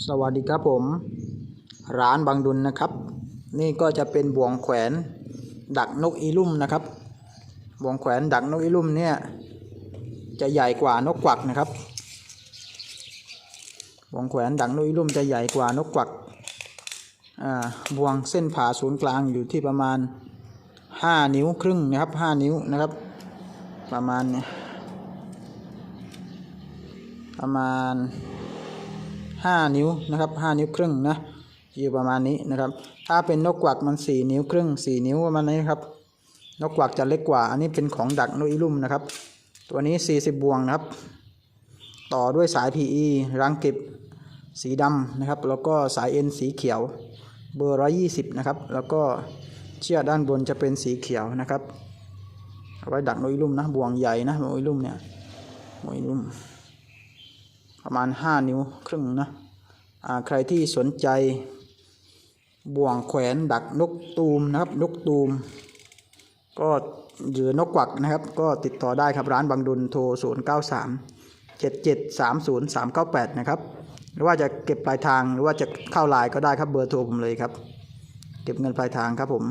สวัสดีครับผม ร้านบางดุลนะครับ นี่ก็จะเป็นบ่วงแขวนดักนกอีลุ่มนะครับบ่วงแขวนดักนกอีลุ่มเนี่ยจะใหญ่กว่านกกวักนะครับบ่วงแขวนดักนกอีลุ่มจะใหญ่กว่านกกวักอ่าบ่วงเส้นผ่าศูนย์กลางอยู่ที่ประมาณ 5 นิ้วครึ่งนะครับ 5 นิ้วนะครับ ประมาณประมาณ 5 นิ้วนะครับ5นิ้วครึ่งนะอยู่ประมาณนี้นะครับ ถ้าเป็นนกกวักมัน 4 นิ้วครึ่ง 4 นิ้วประมาณนี้ครับ นกกวักจะเล็กกว่า อันนี้เป็นของดักนกอีลุ่มนะครับ ตัวนี้ 40 บวงนะครับ ต่อด้วยสาย PE รังเก็บสีดำนะครับ แล้วก็สายเอ็นสีเขียว เบอร์ 120 นะครับ แล้วก็เชือกด้านบนจะเป็นสีเขียวนะครับเอาไว้ดักนกอีลุ่มนะ บวงใหญ่นะนกอีลุ่มเนี่ยนกอีลุ่ม ประมาณ 5 นิ้วครึ่งนะอ่าใครที่สนใจบ่วงแขวนดักนกตูมนะครับนกตูม ก็หรือนกกวักนะครับ ก็ติดต่อได้ครับร้านบางดุลโทร 0 9 3 7 7 3 0 3 9 8 นะครับ หรือว่าจะเก็บปลายทางหรือว่าจะเข้าไลน์ก็ได้ครับเบอร์โทรผมเลยครับ เก็บเงินปลายทางครับผม